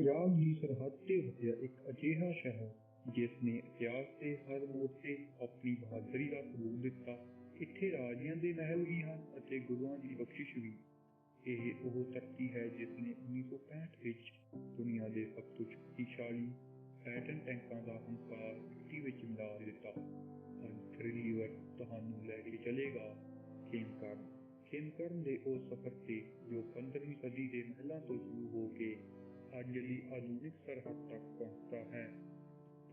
ਪੰਜਾਬ ਦੀ ਸਰਹੱਦ ਤੇ ਵਸਿਆ ਇੱਕ ਅਜਿਹਾ ਸ਼ਹਿਰ ਜਿਸ ਨੇ ਇਤਿਹਾਸ ਦੇ ਹਰ ਮੋੜ ਆਪਣੀ ਬਹਾਦਰੀ ਦਾ ਸਬੂਤ ਦਿੱਤਾ। ਇੱਥੇ ਰਾਜਿਆਂ ਦੇ ਮਹਿਲ ਵੀ ਹਨ ਅਤੇ ਗੁਰੂਆਂ ਦੀ ਬਖਸ਼ਿਸ਼ ਵੀ। ਇਹ ਉਹ ਧਰਤੀ ਹੈ ਜਿਸ ਨੇ 1965 ਵਿੱਚ ਦੁਨੀਆ ਦੇ ਸਭ ਤੋਂ ਸ਼ਕਤੀਸ਼ਾਲੀ ਪੈਟਰਨ ਟੈਂਕਾਂ ਦਾ ਹੰਕਾਰ ਮਿੱਟੀ ਵਿੱਚ ਮਿਲਾ ਦਿੱਤਾ। ਅੱਜ ਰਿਲੀਵਰ ਤੁਹਾਨੂੰ ਲੈ ਕੇ ਚਲੇਗਾ ਖੇਮਕਰਨ। ਖੇਮਕਰਨ ਦੇ ਉਹ ਸਫ਼ਰ ਤੇ ਜੋ 15ਵੀਂ ਸਦੀ ਦੇ ਮਹਿਲਾਂ ਤੋਂ ਸ਼ੁਰੂ ਹੋ ਕੇ ਅੱਜ ਦੀ ਆਧੁਨਿਕ ਸਰਹੱਦ ਤੱਕ ਪਹੁੰਚਦਾ ਹੈ।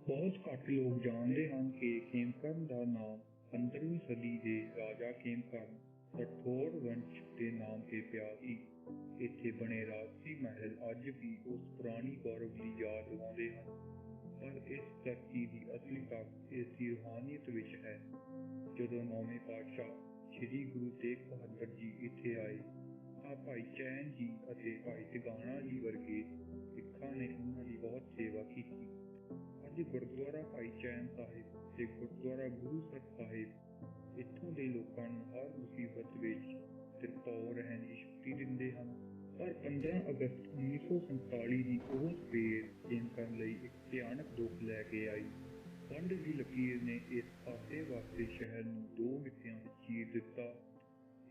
ਬਹੁਤ ਘੱਟ ਲੋਕ ਜਾਣਦੇ ਹਨ ਕਿ ਖੇਮਕਰਨ ਦਾ ਨਾਮ 15ਵੀਂ ਸਦੀ ਦੇ ਰਾਜਾ ਖੇਮਕਰਨ ਰਠੌਰ ਵੰਸ਼ ਦੇ ਨਾਮ ਤੇ ਪਿਆ ਸੀ। ਇੱਥੇ ਬਣੇ ਰਾਜਸੀ ਮਹਿਲ ਅੱਜ ਵੀ ਉਸ ਪੁਰਾਣੀ ਗੌਰਵ ਦੀ ਯਾਦ ਦਿਵਾਉਂਦੇ ਹਨ। ਪਰ ਇਸ ਧਰਤੀ ਦੀ ਅਸਲੀ ਤਾਕਤ ਇਸ ਦੀ ਰੂਹਾਨੀਅਤ ਵਿੱਚ ਹੈ। ਜਦੋਂ ਨੌਵੇਂ ਪਾਤਸ਼ਾਹ ਸ੍ਰੀ ਗੁਰੂ ਤੇਗ ਬਹਾਦਰ ਜੀ ਇੱਥੇ ਆਏ ਤਾਂ ਭਾਈ ਚੈਨ ਜੀ ਅਤੇ ਭਾਈ ਟਿਗਾਣਾ ਜੀ ਵਰਗੇ ਨੇ ਉਹਨਾਂ ਦੀ ਬਹੁਤ ਸੇਵਾ ਕੀਤੀ। ਅੱਜ ਗੁਰਦੁਆਰਾ ਭਾਈ ਚੈਨ ਸਾਹਿਬ ਤੇ ਗੁਰਦੁਆਰਾ ਗੁਰੂ ਸਰ ਸਾਹਿਬ ਇੱਥੋਂ ਦੇ ਲੋਕਾਂ ਨੂੰ ਹਰ ਮੁਸੀਬਤ ਵਿੱਚ ਤਿਰਪਾਉ ਰਹਿਣ ਦੀ ਸ਼ਕਤੀ ਦਿੰਦੇ ਹਨ। ਪਰ 15 ਅਗਸਤ 1947 ਦੀ ਉਹ ਸਵੇਰ ਜੇਮ ਕਰਨ ਲਈ ਇੱਕ ਭਿਆਨਕ ਦੁੱਖ ਲੈ ਕੇ ਆਈ। ਵੰਡ ਦੀ ਲਕੀਰ ਨੇ ਇਸ ਪਾਸੇ ਵਾਸਤੇ ਸ਼ਹਿਰ ਨੂੰ ਦੋ ਹਿੱਸਿਆਂ ਵਿੱਚ ਚੀਰ ਦਿੱਤਾ।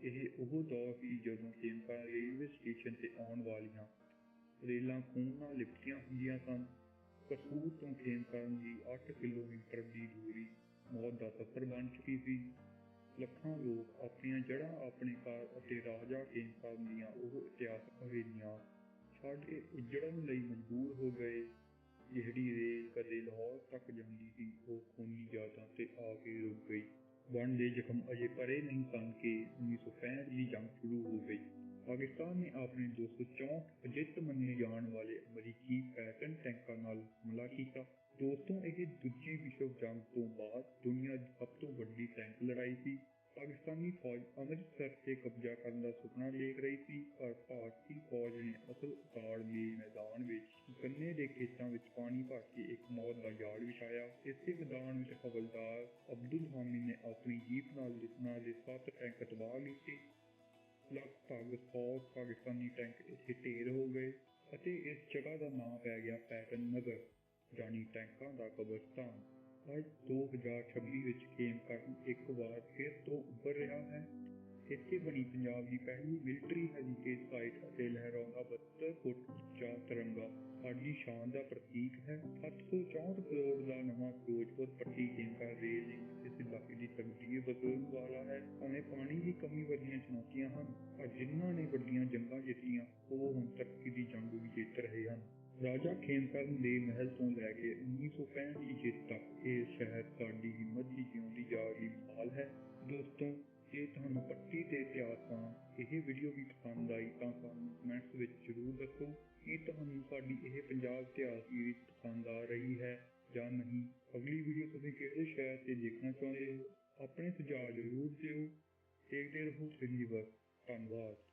ਇਹ ਉਹ ਦੌਰ ਸੀ ਜਦੋਂ ਕੇਮਕਾ ਰੇਲਵੇ ਸਟੇਸ਼ਨ ਤੇ ਆਉਣ ਵਾਲੀਆਂ ਰੇਲਾਂ ਖੂਨ ਨਾਲ ਲਿਪਟੀਆਂ ਹੁੰਦੀਆਂ ਸਨ। ਕਸੂਰ ਤੋਂ ਖੇਮਕਰਨ ਦੀ 8 ਕਿਲੋਮੀਟਰ ਦੀ ਦੂਰੀ ਮੌਤ ਦਾ ਸਫ਼ਰ ਬਣ ਚੁੱਕੀ ਸੀ। ਲੱਖਾਂ ਲੋਕ ਆਪਣੀਆਂ ਜੜ੍ਹਾਂ ਆਪਣੇ ਘਰ ਅਤੇ ਰਾਜਾ ਖੇਮਕਰਨ ਦੀਆਂ ਉਹ ਇਤਿਹਾਸਕ ਹਵੇਲੀਆਂ ਛੱਡ ਕੇ ਉੱਜੜਨ ਲਈ ਮਜਬੂਰ ਹੋ ਗਏ। ਜਿਹੜੀ ਰੇਲ ਕਦੇ ਲਾਹੌਰ ਤੱਕ ਜਾਂਦੀ ਸੀ, ਉਹ ਖੂਨੀ ਯਾਦਾਂ ਤੇ ਆ ਕੇ ਰੁਕ ਗਈ। ਵਣ ਦੇ ਜ਼ਖਮ ਅਜੇ ਪਰੇ ਨਹੀਂ ਸਨ ਕਿ 1965 ਦੀ ਜੰਗ ਸ਼ੁਰੂ ਹੋ ਗਈ। ਪਾਕਿਸਤਾਨ ਨੇ ਆਪਣੇ 264 ਅਜਿੱਤ ਮੰਨੇ ਜਾਣ ਵਾਲੇ ਅਮਰੀਕੀ ਪੈਟਰਨ ਟੈਂਕਾਂ ਨਾਲ ਹਮਲਾ ਕੀਤਾ। ਦੋਸਤੋ, ਇਹ ਦੂਜੀ ਵਿਸ਼ਵ ਜੰਗ ਤੋਂ ਬਾਅਦ ਦੁਨੀਆ ਦੀ ਸਭ ਤੋਂ ਵੱਡੀ ਟੈਂਕ ਲੜਾਈ ਸੀ। ਪਾਕਿਸਤਾਨੀ ਫੌਜ ਅੰਮ੍ਰਿਤਸਰ ਤੇ ਕਬਜ਼ਾ ਕਰਨ ਦਾ ਸੁਪਨਾ ਦੇਖ ਰਹੀ ਸੀ, ਪਰ ਭਾਰਤੀ ਫੌਜ ਨੇ ਅਸਲ ਉਤਾੜ ਦੇ ਮੈਦਾਨ ਵਿੱਚ ਗੰਨੇ ਦੇ ਖੇਤਾਂ ਵਿੱਚ ਪਾਣੀ ਭਰ ਕੇ ਇੱਕ ਮੌਤ ਦਾ ਜਾਲ ਵਿਛਾਇਆ। ਇਸੇ ਮੈਦਾਨ ਵਿੱਚ ਹਵਲਦਾਰ ਅਬਦੁਲ ਹਾਮੀ ਨੇ ਆਪਣੀ ਜੀਪ ਨਾਲ ਲਿਖਣਾ ਦੇ ਸੱਤ ਟੈਂਕ ਤਬਾਹ ਕੀਤੇ। ਲਗਭਗ 100 ਪਾਕਿਸਤਾਨੀ ਟੈਂਕ, ਇੱਥੇ ਢੇਰ ਹੋ ਗਏ ਅਤੇ ਇਸ ਜਗ੍ਹਾ ਦਾ ਨਾਮ ਪੈ ਗਿਆ ਪੈਟਨ ਨਗਰ ਜਾਨੀ ਟੈਂਕਾਂ ਦਾ ਕਬਰਸਤਾਨ। ਅੱਜ 2026 ਵਿੱਚ ਖੇਮ ਕਰਨ ਇੱਕ ਵਾਰ ਫਿਰ ਤੋਂ ਉੱਭਰ ਰਿਹਾ ਹੈ। ਇੱਥੇ ਬਣੀ ਪੰਜਾਬ ਦੀ ਪਹਿਲੀ ਮਿਲਟਰੀ ਹੈਰੀਟੇਜ ਸਾਈਟ ਅਤੇ ਲਹਿਰਾਉਂਦਾ 72 ਫੁੱਟ ਉੱਚਾ ਤਿਰੰਗਾ। ਸਾਡੀ ਸ਼ਾਨ ਦਾ ਪ੍ਰਤੀਕ ਹੈ। 764 ਕਰੋੜ ਦਾ ਨਵਾਂ ਫਿਰੋਜ਼ਪੁਰ ਪੱਟੀ ਕੇਂਕਾ ਰੇਲ ਇਸ ਇਲਾਕੇ ਦੀ ਤਕਦੀਰ ਬਦਲਣ ਵਾਲਾ ਹੈ, ਭਾਵੇਂ ਪਾਣੀ ਦੀ ਕਮੀ ਵਰਗੀਆਂ ਚੁਣੌਤੀਆਂ ਹਨ, ਪਰ ਜਿਨ੍ਹਾਂ ਨੇ ਵੱਡੀਆਂ ਜੰਗਾਂ ਜਿੱਤੀਆਂ, ਉਹ ਹੁਣ ਤਰੱਕੀ ਦੀ ਜੰਗ ਵੀ ਜਿੱਤ ਰਹੇ ਹਨ। ਰਾਜਾ ਖੇਮਕਰਨ ਦੇ ਮਹਿਲ ਤੋਂ ਲੈ ਕੇ 1965 ਦੀ ਜਿੱਤ ਤੱਕ ਇਹ ਸ਼ਹਿਰ ਸਾਡੀ ਹਿੰਮਤ ਦੀ ਜਿਉਂਦੀ ਜਾਗਦੀ ਮਿਸਾਲ ਹੈ। ਦੋਸਤੋ, ਜੇ ਤੁਹਾਨੂੰ ਪੱਟੀ ਤੇ ਇਤਿਹਾਸਾਂ ਇਹ ਵੀਡੀਓ ਵੀ ਪਸੰਦ ਆਈ ਤਾਂ ਸਾਨੂੰ ਕਮੈਂਟਸ ਵਿੱਚ ਜ਼ਰੂਰ ਦੱਸੋ ਕਿ ਤੁਹਾਨੂੰ ਸਾਡੀ ਇਹ ਪੰਜਾਬ ਇਤਿਹਾਸ ਦੀ ਪਸੰਦ ਆ ਰਹੀ ਹੈ। ਜਾਂ ਨਹੀਂ, ਅਗਲੀ ਵੀਡੀਓ ਤੁਸੀਂ ਕਿਹੜੇ ਸ਼ਹਿਰ ਤੇ ਦੇਖਣਾ ਚਾਹੁੰਦੇ ਹੋ? ਆਪਣੇ ਸੁਝਾਅ ਜ਼ਰੂਰ ਦਿਓ। ਦੇਖਦੇ ਰਹੋ ਫਿਲੀਵਰ ਧੰਨਵਾਦ।